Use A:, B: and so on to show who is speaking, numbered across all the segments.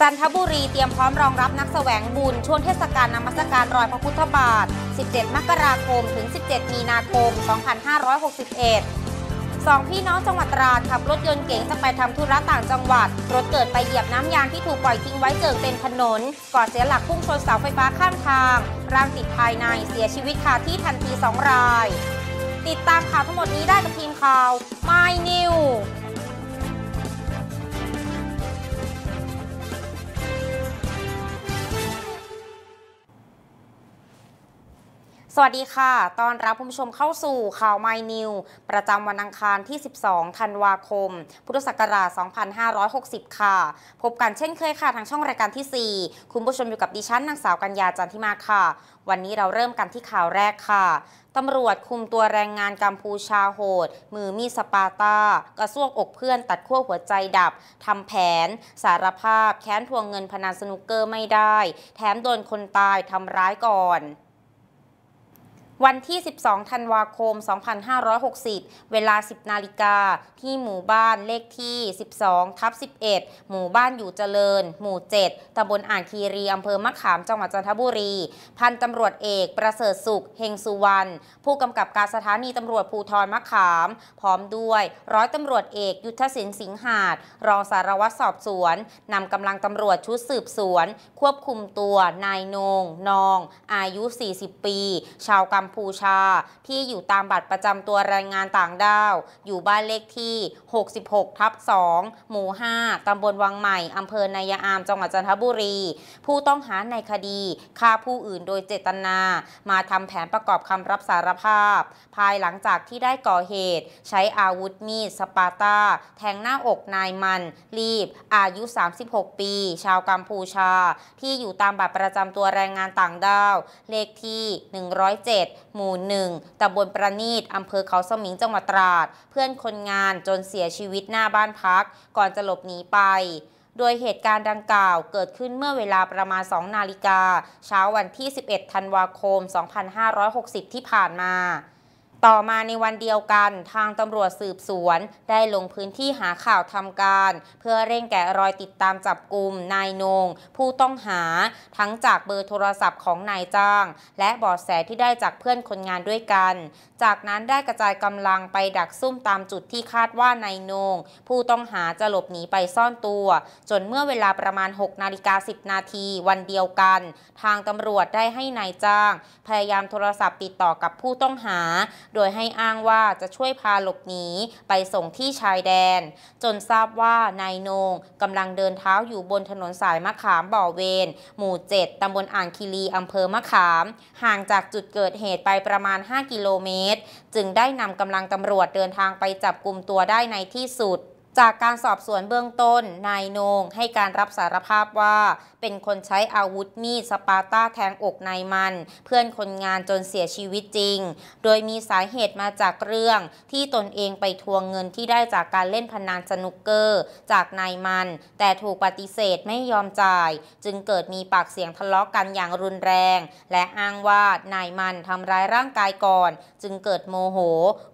A: จันทบุรีเตรียมพร้อมรองรับนักแสวงบุญ ช่วงเทศกาลนมัสการรอยพระพุทธบาท 17 มกราคม ถึง 17 มีนาคม 2561สองพี่น้องจังหวัดตราดขับรถยนต์เก๋งจะไปทำธุระต่างจังหวัด รถเกิดไปเหยียบน้ำยางที่ถูกปล่อยทิ้งไว้เจิ่งเต็มถนน ก่อเสียหลักพุ่งชนเสาไฟฟ้าข้างทาง ร่างติดภายในเสียชีวิตคาที่ทันที 2 ราย ติดตามข่าวทั้งหมดนี้ได้กับทีมข่าว My New วัสดีค่ะ ตอนรับผู้ชมเข้าสู่ข่าว My New ประจำวันอังคารที่ 12 ธันวาคม พุทธศักราช 2560 ค่ะ พบกันเช่นเคยค่ะ ทางช่องรายการที่ 4 คุณผู้ชมอยู่กับดิฉันนางสาวกัญญาจันทิมาค่ะ วันนี้เราเริ่มกันที่ข่าวแรกค่ะตำรวจคุมตัวแรงงานกัมพูชาโหด มือมีสปาตากระซวกอกเพื่อนตัดขั้วหัวใจดับทำแผน สารภาพ แค้นทวงเงินพนันสนุกเกอร์ไม่ได้ แถมโดนคนตายทำร้ายก่อน วันที่ 12 ธันวาคม 2560 เวลา 10 นาฬิกา ที่หมู่บ้านเลขที่ 12 ทับ 11 หมู่บ้านอยู่เจริญ หมู่ 7 ตำบลอ่างคีรีอำเภอมะขามจังหวัดจันทบุรี พันตำรวจเอกประเสริฐสุข เฮงสุวรรณ ผู้กำกับการสถานีตำรวจภูธรมะขาม พร้อมด้วยร้อยตำรวจเอกยุทธศินสิงหาด รองสารวัตรสอบสวน นำกำลังตำรวจชุดสืบสวน ควบคุมตัวนายนง นอง อายุ 40 ปี ชาวกัมพูชา ที่อยู่ตามบัตรประจำตัวแรงงานต่างด้าว อยู่บ้านเลขที่ 66 ทับ 2 หมู่ 5 ตำบลวังใหม่ อำเภอนายาอาม จังหวัดจันทบุรี ผู้ต้องหาในคดีฆ่าผู้อื่นโดยเจตนา มาทำแผนประกอบคำรับสารภาพ ภายหลังจากที่ได้ก่อเหตุ ใช้อาวุธมีดสปาตาแทงหน้าอกนายมัน รีบ อายุ 36 ปี ชาวกัมพูชา ที่อยู่ตามบัตรประจำตัวแรงงานต่างด้าว เลขที่ 107หมู่หนึ่งตำบลประณีตอำเภอเขาสมิงจังหวัดตราด เพื่อนคนงานจนเสียชีวิตหน้าบ้านพัก ก่อนจะหลบหนีไปโดยเหตุการณ์ดังกล่าวเกิดขึ้นเมื่อเวลาประมาณ 2 นาฬิกา เช้าวันที่ 11 ธันวาคม 2560 ที่ผ่านมา ต่อมาในวันเดียวกันทางตำรวจสืบสวนได้ลงพื้นที่หาข่าวทำการ เพื่อเร่งแกะรอยติดตามจับกลุ่มนายนง ผู้ต้องหา ทั้งจากเบอร์โทรศัพท์ของนายจ้าง และบาะแสที่ได้จากเพื่อนคนงานด้วยกัน จากนั้นได้กระจายกำลังไปดักซุ่มตามจุดที่คาดว่านายนง ผู้ต้องหาจะหลบหนีไปซ่อนตัว จนเมื่อเวลาประมาณ6นาฬิกา10นาทีวันเดียวกัน ทางตำรวจได้ให้นายจ้าง พยายามโทรศัพท์ติดต่อกับผู้ต้องหาโดยให้อ้างว่าจะช่วยพาหลบหนีไปส่งที่ชายแดน จนทราบว่านายนงกำลังเดินเท้าอยู่บนถนนสายมะขามบ่อเวน หมู่ 7ตำบลอ่างคีรีอำเภอมะขาม ห่างจากจุดเกิดเหตุไปประมาณ 5 กิโลเมตร จึงได้นำกำลังตำรวจเดินทางไปจับกลุ่มตัวได้ในที่สุด จากการสอบสวนเบื้องต้น นายนงให้การรับสารภาพว่า เป็นคนใช้อาวุธมีดสปาต้าแทงอกนายมัน เพื่อนคนงานจนเสียชีวิตจริง โดยมีสาเหตุมาจากเรื่องที่ตนเองไปทวงเงินที่ได้จากการเล่นพนันสนุกเกอร์ จากนายมัน แต่ถูกปฏิเสธไม่ยอมจ่าย จึงเกิดมีปากเสียงทะเลาะกันอย่างรุนแรง และอ้างว่านายมันทำร้ายร่างกายก่อน จึงเกิดโมโห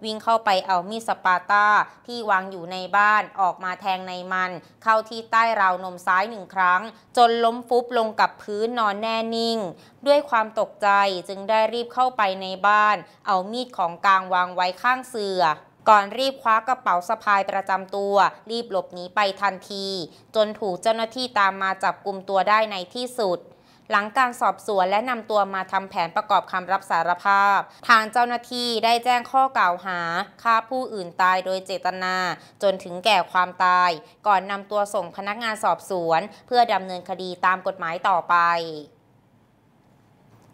A: วิ่งเข้าไปเอามีดสปาต้าที่วางอยู่ในบ้านออกมาแทงในมัน เข้าที่ใต้ราวนมซ้ายหนึ่งครั้ง จนล้มฟุบลงกับพื้นนอนแน่นิ่ง ด้วยความตกใจจึงได้รีบเข้าไปในบ้าน เอามีดของกลางวางไว้ข้างเสือก่อนรีบคว้ากระเป๋าสะพายประจำตัว รีบหลบหนีไปทันที จนถูกเจ้าหน้าที่ตามมาจับกลุ่มตัวได้ในที่สุด หลังการสอบสวนและนำตัวมาทำแผนประกอบคำรับสารภาพ ทางเจ้าหน้าที่ได้แจ้งข้อกล่าวหาฆ่าผู้อื่นตายโดยเจตนา จนถึงแก่ความตาย ก่อนนำตัวส่งพนักงานสอบสวน เพื่อดำเนินคดีตามกฎหมายต่อไป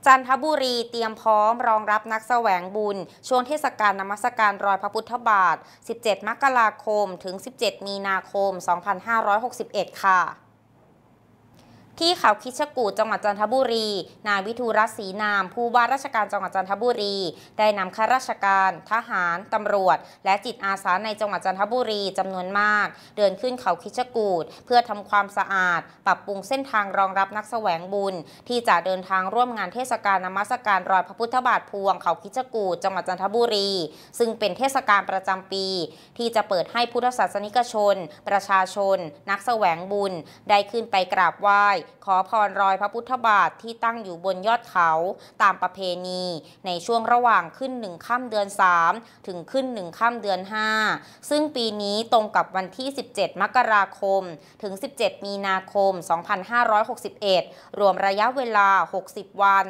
A: จันทบุรีเตรียมพร้อมรองรับนักแสวงบุญ ช่วงเทศกาลนมัสการรอยพระพุทธบาท 17 มกราคม ถึง 17 มีนาคม 2561 ค่ะ ที่เขาคิชกูดจังหวัดจันทบุรี นายวิทูรศรีนาม ผู้ว่าราชการจังหวัดจันทบุรี ได้นำข้าราชการ ทหาร ตำรวจ และจิตอาสาในจังหวัดจันทบุรีจำนวนมาก เดินขึ้นเขาคิชกูดเพื่อทำความสะอาด ปรับปรุงเส้นทางรองรับนักแสวงบุญ ที่จะเดินทางร่วมงานเทศกาลนมัสการรอยพระพุทธบาทพวงเขาคิชกูดจังหวัดจันทบุรี ซึ่งเป็นเทศกาลประจำปี ที่จะเปิดให้พุทธศาสนิกชน ประชาชน นักแสวงบุญ ได้ขึ้นไปกราบไหว้ขอพรรอยพระพุทธบาทที่ตั้งอยู่บนยอดเขาตามประเพณี ในช่วงระหว่างขึ้นหนึ่งค่ำเดือน 3 ถึงขึ้นหนึ่งค่ำเดือน 5 ซึ่งปีนี้ตรงกับวันที่ 17 มกราคม ถึง 17 มีนาคม 2561 รวมระยะเวลา 60 วัน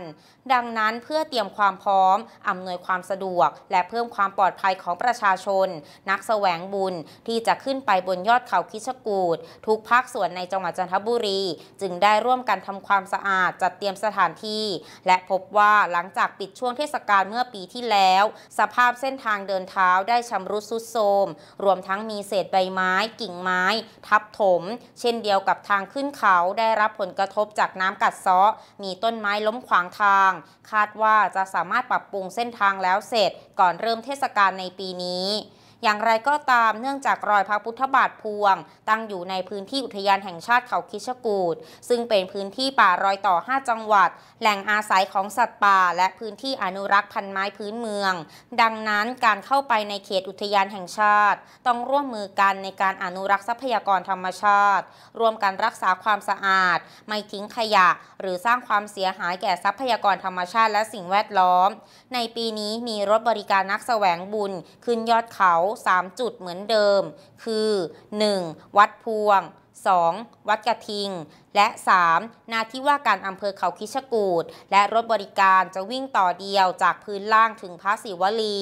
A: ดังนั้นเพื่อเตรียมความพร้อม อำนวยความสะดวก และเพิ่มความปลอดภัยของประชาชน นักแสวงบุญที่จะขึ้นไปบนยอดเขาคิชกูดทุกภาคส่วนในจังหวัดจันทบุรี จึงได้ร่วมกันทำความสะอาดจัดเตรียมสถานที่ และพบว่าหลังจากปิดช่วงเทศกาลเมื่อปีที่แล้ว สภาพเส้นทางเดินเท้าได้ชำรุดทรุดโทรมรวมทั้งมีเศษใบไม้ กิ่งไม้ ทับถม เช่นเดียวกับทางขึ้นเขาได้รับผลกระทบจากน้ำกัดเซาะ มีต้นไม้ล้มขวางทาง คาดว่าจะสามารถปรับปรุงเส้นทางแล้วเสร็จก่อนเริ่มเทศกาลในปีนี้ อย่างไรก็ตามเนื่องจากรอยพระพุทธบาทพวง ตั้งอยู่ในพื้นที่อุทยานแห่งชาติเขาคิชกูดซึ่งเป็นพื้นที่ป่ารอยต่อ 5 จังหวัด แหล่งอาศัยของสัตว์ป่า และพื้นที่อนุรักษ์พันไม้พื้นเมือง ดังนั้นการเข้าไปในเขตอุทยานแห่งชาติ ต้องร่วมมือกันในการอนุรักษ์ทรัพยากรธรรมชาติ ร่วมกันรักษาความสะอาด ไม่ทิ้งขยะ หรือสร้างความเสียหายแก่ทรัพยากรธรรมชาติและสิ่งแวดล้อม ในปีนี้มีรถบริการนักแสวงบุญ ขึ้นยอดเขา3 จุดเหมือนเดิม คือ 1. วัดพวง 2. วัดกระทิง และ 3. นาที่ว่าการอำเภอเขาคิชกูดและรถบริการจะวิ่งต่อเดียวจากพื้นล่างถึงพระศิวลี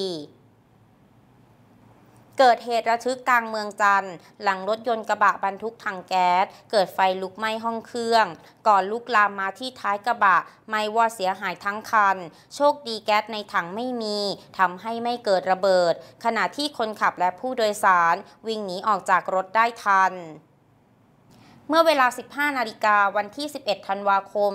A: เกิดเหตุระทึกกลางเมืองจันทร์ หลังรถยนต์กระบะบรรทุกถังแก๊ส เกิดไฟลุกไหม้ห้องเครื่อง ก่อนลุกลามมาที่ท้ายกระบะไม่ว่าเสียหายทั้งคัน โชคดีแก๊สในถังไม่มีทำให้ไม่เกิดระเบิด ขณะที่คนขับและผู้โดยสาร วิ่งหนีออกจากรถได้ทัน เมื่อเวลา 15 นาฬิกาวันที่ 11 ธันวาคม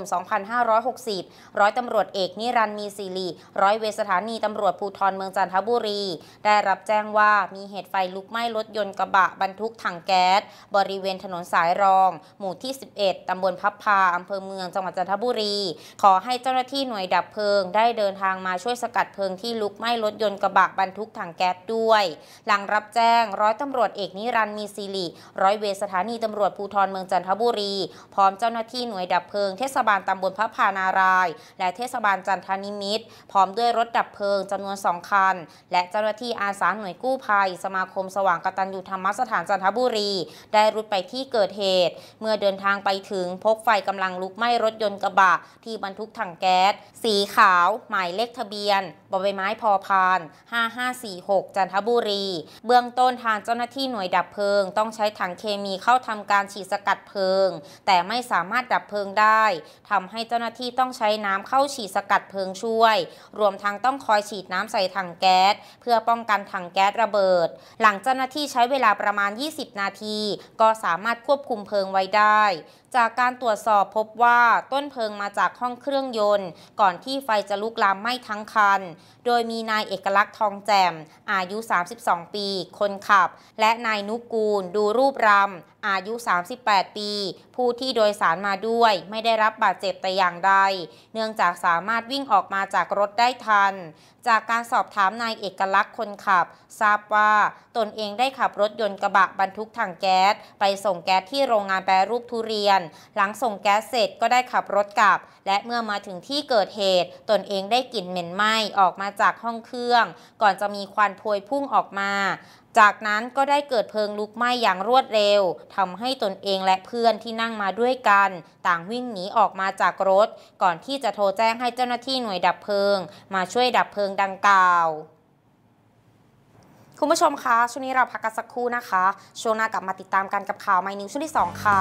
A: 2560 ร้อยตำรวจเอกนิรันมีศิริร้อยเวสถานีตำรวจภูธรเมืองจันทบุรี ได้รับแจ้งว่ามีเหตุไฟลุกไหม้รถยนต์กระบะบรรทุกถังแก๊ส บริเวณถนนสายรอง หมู่ที่ 11 ตำบลพับพาอำเภอเมืองจังหวัดจันทบุรี ขอให้เจ้าหน้าที่หน่วยดับเพลิง ได้เดินทางมาช่วยสกัดเพลิงที่ลุกไหม้รถยนต์กระบะบรรทุกถังแก๊สด้วย หลังรับแจ้งร้อยตำรวจเอกนิรันมีศิริร้อยเวสถานีตำรวจภูธรเมืองจันทบุรี พร้อมเจ้าหน้าที่หน่วยดับเพลิงเทศบาลตำบลพระพานาราย และเทศบาลจันทนิมิตร พร้อมด้วยรถดับเพลิงจำนวนสองคัน และเจ้าหน้าที่อาสาหน่วยกู้ภัย สมาคมสว่างกตัญญูธรรมสถานจันทบุรี ได้รุดไปที่เกิดเหตุ เมื่อเดินทางไปถึงพบไฟกำลังลุกไหม้รถยนต์กระบะที่บรรทุกถังแก๊ส สีขาว หมายเลขทะเบียนบใบไม้พอพาน 5546 จันทบุรี เบื้องต้นทางเจ้าหน้าที่หน่วยดับเพลิง ต้องใช้ถังเคมีเข้าทำการฉีดสกัดเพลิง แต่ไม่สามารถดับเพลิงได้ทำให้เจ้าหน้าที่ต้องใช้น้ำเข้าฉีดสกัดเพลิงช่วย รวมทั้งต้องคอยฉีดน้ำใส่ถังแก๊ส เพื่อป้องกันถังแก๊สระเบิด หลังเจ้าหน้าที่ใช้เวลาประมาณ 20 นาที ก็สามารถควบคุมเพลิงไว้ได้ จากการตรวจสอบพบว่าต้นเพลิงมาจากห้องเครื่องยนต์ ก่อนที่ไฟจะลุกลามไหม้ทั้งคัน โดยมีนายเอกลักษณ์ทองแจ่ม อายุ 32 ปี คนขับ และนายนุกูล ดูรูปรำอายุ 38 ปี ผู้ที่โดยสารมาด้วย ไม่ได้รับบาดเจ็บแต่อย่างใด เนื่องจากสามารถวิ่งออกมาจากรถได้ทัน จากการสอบถามนายเอกลักษณ์คนขับ ทราบว่าตนเองได้ขับรถยนต์กระบะบรรทุกถังแก๊ส ไปส่งแก๊สที่โรงงานแปรรูปทุเรียน หลังส่งแก๊สเสร็จก็ได้ขับรถกลับ และเมื่อมาถึงที่เกิดเหตุ ตนเองได้กลิ่นเหม็นไหม้ออกมาจากห้องเครื่อง ก่อนจะมีควันพวยพุ่งออกมา จากนั้นก็ได้เกิดเพลิงลุกไหม้อย่างรวดเร็วทำให้ตนเองและเพื่อนที่นั่งมาด้วยกัน ต่างวิ่งหนีออกมาจากรถ ก่อนที่จะโทรแจ้งให้เจ้าหน้าที่หน่วยดับเพลิง มาช่วยดับเพลิงดังกล่าวคุณผู้ชมคะ ช่วงนี้เราพักกันสักครู่นะคะ ช่วงหน้ากลับมาติดตามกันกับข่าวไมนิวช่วงที่ 2 ค่ะ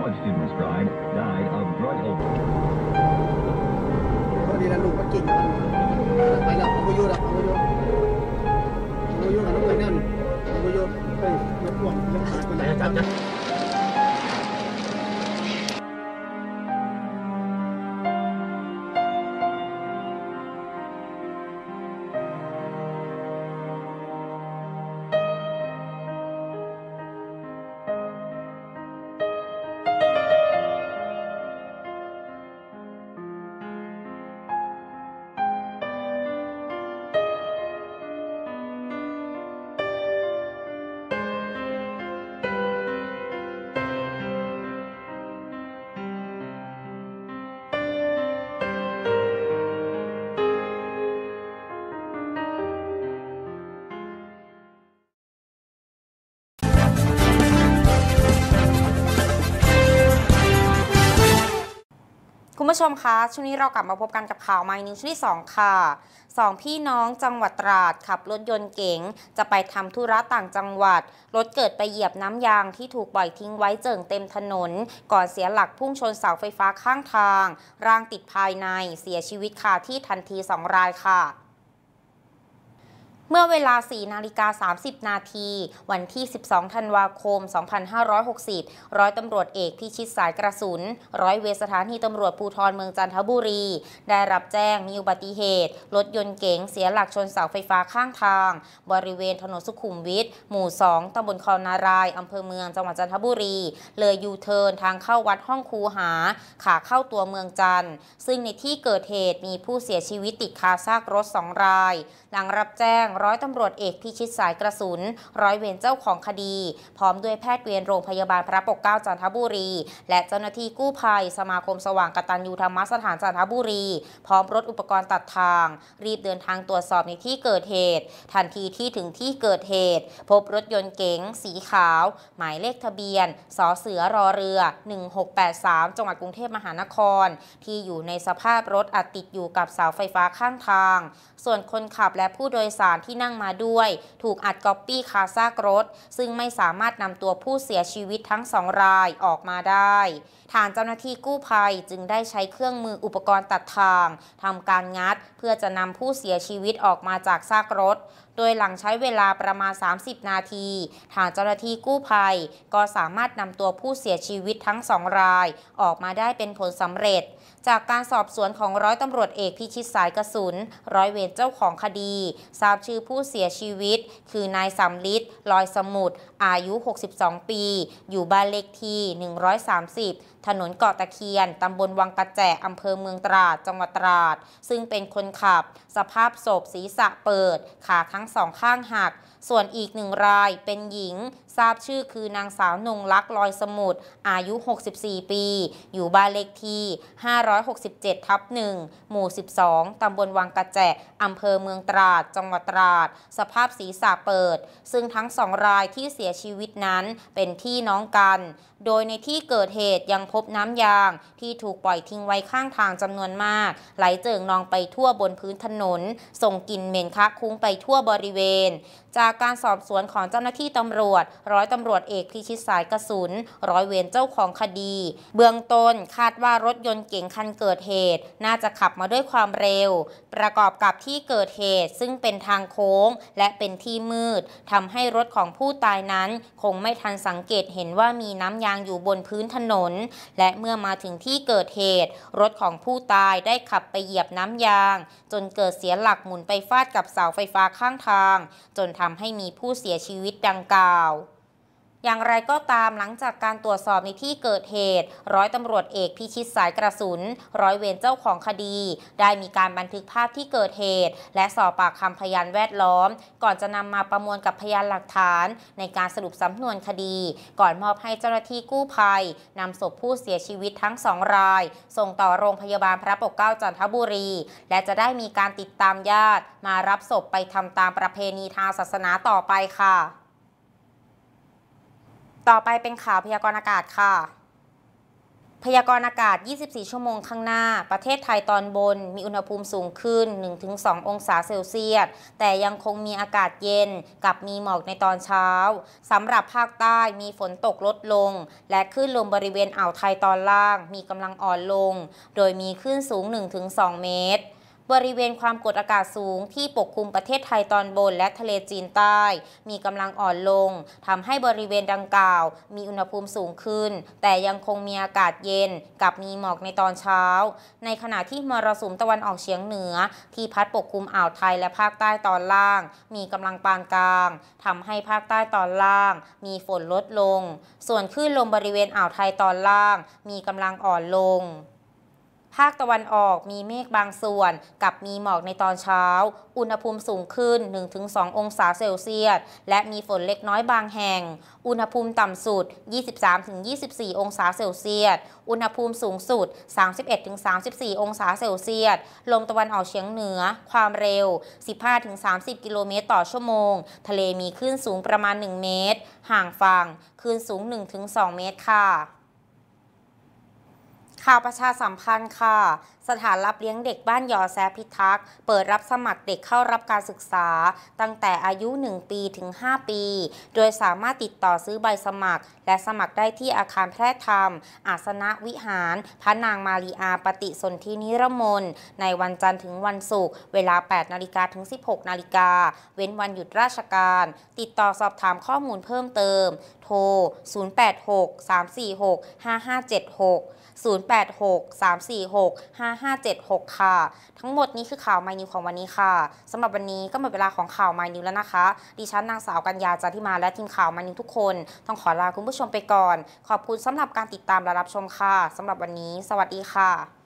B: College students died, died of drug overdose.
C: พอดีแล้วลูกก็กินไปแล้วเอาไปโยนอะเอาไปโยนเอายนกับลูกไปนั่นเอาไปโยนไปยกพวกยกขาไปแล้วจับ
A: ผู้ชมคะ ช่วงนี้เรากลับมาพบกันกับข่าว My News ช่วงที่ 2 ค่ะสองพี่น้องจังหวัดตราดขับรถยนต์เก๋ง จะไปทำธุระต่างจังหวัด รถเกิดไปเหยียบน้ำยางที่ถูกปล่อยทิ้งไว้เจิ่งเต็มถนน ก่อนเสียหลักพุ่งชนเสาไฟฟ้าข้างทาง ร่างติดภายในเสียชีวิตคาที่ทันที 2 รายค่ะ เมื่อเวลา 4 นาฬิกา 30 นาที วันที่ 12 ธันวาคม 2560 ร้อยตำรวจเอกพิชิตสายกระสุน ร้อยเวสถานีตำรวจภูธรเมืองจันทบุรี ได้รับแจ้งมีอุบัติเหตุ รถยนต์เก๋งเสียหลักชนเสาไฟฟ้าข้างทาง บริเวณถนนสุขุมวิท หมู่ 2 ตำบลคลองนาราย อำเภอเมือง จังหวัดจันทบุรี เลยยูเทิร์นทางเข้าวัดห้องคูหา ขาเข้าตัวเมืองจันทร์ ซึ่งในที่เกิดเหตุมีผู้เสียชีวิตติดคาซากรถ 2 ราย หลังรับแจ้งร้อยตำรวจเอกพิชิตสายกระสุน ร้อยเวรเจ้าของคดี พร้อมด้วยแพทย์เวรโรงพยาบาลพระปกเกล้าจันทบุรี และเจ้าหน้าที่กู้ภัย สมาคมสว่างกตัญญูธรรมสถานจันทบุรี พร้อมรถอุปกรณ์ตัดทาง รีบเดินทางตรวจสอบในที่เกิดเหตุ ทันทีที่ถึงที่เกิดเหตุ พบรถยนต์เก๋งสีขาว หมายเลขทะเบียนสอเสือรอเรือ 1683 จังหวัดกรุงเทพมหานคร ที่อยู่ในสภาพรถอัดติดอยู่กับเสาไฟฟ้าข้างทาง ส่วนคนขับและผู้โดยสารที่ที่นั่งมาด้วย ถูกอัดก๊อปปี้คาซากรถ ซึ่งไม่สามารถนำตัวผู้เสียชีวิตทั้งสองรายออกมาได้ทางเจ้าหน้าที่กู้ภัยจึงได้ใช้เครื่องมืออุปกรณ์ตัดทางทำการงัดเพื่อจะนำผู้เสียชีวิตออกมาจากซากรถ โดยหลังใช้เวลาประมาณ 30 นาที ทางเจ้าหน้าที่กู้ภัย ก็สามารถนำตัวผู้เสียชีวิตทั้งสองราย ออกมาได้เป็นผลสำเร็จ จากการสอบสวนของร้อยตำรวจเอกพิชิตสายกระสุน ร้อยเวรเจ้าของคดี ทราบชื่อผู้เสียชีวิต คือนายสำลิดลอยสมุทรอายุ 62 ปี อยู่บ้านเลขที่ 130 ถนนเกาะตะเคียน ตำบลวังกระแจอำเภอเมืองตราด จังหวัดตราด ซึ่งเป็นคนขับสภาพศพศีรษะเปิด ขาทั้งสองข้างหัก ส่วนอีกหนึ่งรายเป็นหญิง ทราบชื่อคือนางสาวนงลักษ์ลอยสมุทรอายุ 64 ปี อยู่บ้านเลขที่ 567 ทับ 1 หมู่ 12 ตำบลวังกระแจอำเภอเมืองตราด จังหวัดตราด สภาพศีรษะเปิด ซึ่งทั้งสองรายที่เสียชีวิตนั้นเป็นพี่น้องกัน โดยในที่เกิดเหตุยังพบน้ำยางที่ถูกปล่อยทิ้งไว้ข้างทางจำนวนมาก ไหลเจิ่งนองไปทั่วบนพื้นถนนส่งกลิ่นเหม็นคะคุ้งไปทั่วบริเวณจากการสอบสวนของเจ้าหน้าที่ตำรวจ ร้อยตำรวจเอกพิชิตสายกระสุน ร้อยเวรเจ้าของคดี เบื้องต้นคาดว่ารถยนต์เก๋งคันเกิดเหตุ น่าจะขับมาด้วยความเร็ว ประกอบกับที่เกิดเหตุ ซึ่งเป็นทางโค้งและเป็นที่มืดทำให้รถของผู้ตายนั้น คงไม่ทันสังเกตเห็นว่ามีน้ำยางอยู่บนพื้นถนน และเมื่อมาถึงที่เกิดเหตุ รถของผู้ตายได้ขับไปเหยียบน้ำยาง จนเกิดเสียหลักหมุนไปฟาดกับเสาไฟฟ้าข้างทาง จนทำให้มีผู้เสียชีวิตดังกล่าว อย่างไรก็ตามหลังจากการตรวจสอบในที่เกิดเหตุ ร้อยตำรวจเอกพิชิตสายกระสุน ร้อยเวรเจ้าของคดี ได้มีการบันทึกภาพที่เกิดเหตุ และสอบปากคำพยานแวดล้อม ก่อนจะนำมาประมวลกับพยานหลักฐาน ในการสรุปสำนวนคดี ก่อนมอบให้เจ้าหน้าที่กู้ภัยนำศพผู้เสียชีวิตทั้งสองราย ส่งต่อโรงพยาบาลพระปกเกล้าจันทบุรี และจะได้มีการติดตามญาติ มารับศพไปทำตามประเพณีทางศาสนาต่อไปค่ะ ต่อไปเป็นข่าวพยากรณ์อากาศค่ะ พยากรณ์อากาศ 24 ชั่วโมงข้างหน้า ประเทศไทยตอนบน มีอุณหภูมิสูงขึ้น 1-2 องศาเซลเซียส แต่ยังคงมีอากาศเย็นกับมีหมอกในตอนเช้า สำหรับภาคใต้มีฝนตกลดลง และคลื่นลมบริเวณอ่าวไทยตอนล่าง มีกำลังอ่อนลง โดยมีคลื่นสูง 1-2 เมตร บริเวณความกดอากาศสูงที่ปกคลุมประเทศไทยตอนบนและทะเลจีนใต้ มีกำลังอ่อนลงทำให้บริเวณดังกล่าว มีอุณหภูมิสูงขึ้น แต่ยังคงมีอากาศเย็นกับมีหมอกในตอนเช้า ในขณะที่มรสุมตะวันออกเฉียงเหนือ ที่พัดปกคลุมอ่าวไทยและภาคใต้ตอนล่าง มีกำลังปานกลางทำให้ภาคใต้ตอนล่าง มีฝนลดลง ส่วนคลื่นลมบริเวณอ่าวไทยตอนล่าง มีกำลังอ่อนลง ภาคตะวันออกมีเมฆบางส่วน กับมีหมอกในตอนเช้า อุณหภูมิสูงขึ้น 1-2 องศาเซลเซียส และมีฝนเล็กน้อยบางแห่ง อุณหภูมิต่ำสุด 23-24 องศาเซลเซียส อุณหภูมิสูงสุด 31-34 องศาเซลเซียส ลมตะวันออกเฉียงเหนือ ความเร็ว 15-30 กิโลเมตรต่อชั่วโมง ทะเลมีคลื่นสูงประมาณ 1 เมตร ห่างฝั่งคลื่นสูง 1-2 เมตรค่ะ ข่าวประชาสัมพันธ์ค่ะ สถานรับเลี้ยงเด็กบ้านยอแซพิทักษ์ เปิดรับสมัครเด็กเข้ารับการศึกษา ตั้งแต่อายุ 1 ปีถึง 5 ปี โดยสามารถติดต่อซื้อใบสมัคร และสมัครได้ที่อาคารแพทยธรรม อาสนะวิหาร พระนางมารีอาปฏิสนธินิรมน ในวันจันทร์ถึงวันศุกร์ เวลา 8 นาฬิกาถึง 16 นาฬิกา เว้นวันหยุดราชการ ติดต่อสอบถามข้อมูลเพิ่มเติม โทร 086 346 5576 0863465 5576 ค่ะ ทั้งหมดนี้คือข่าวไมนิวของวันนี้ค่ะสำหรับวันนี้ก็หมดเวลาของข่าวไมนิวแล้วนะคะ ดิฉันนางสาวกัญญาจาริมาและทีมข่าวไมนิวทุกคน ต้องขอลาคุณผู้ชมไปก่อน ขอบคุณสำหรับการติดตามและรับชมค่ะสำหรับวันนี้ สวัสดีค่ะ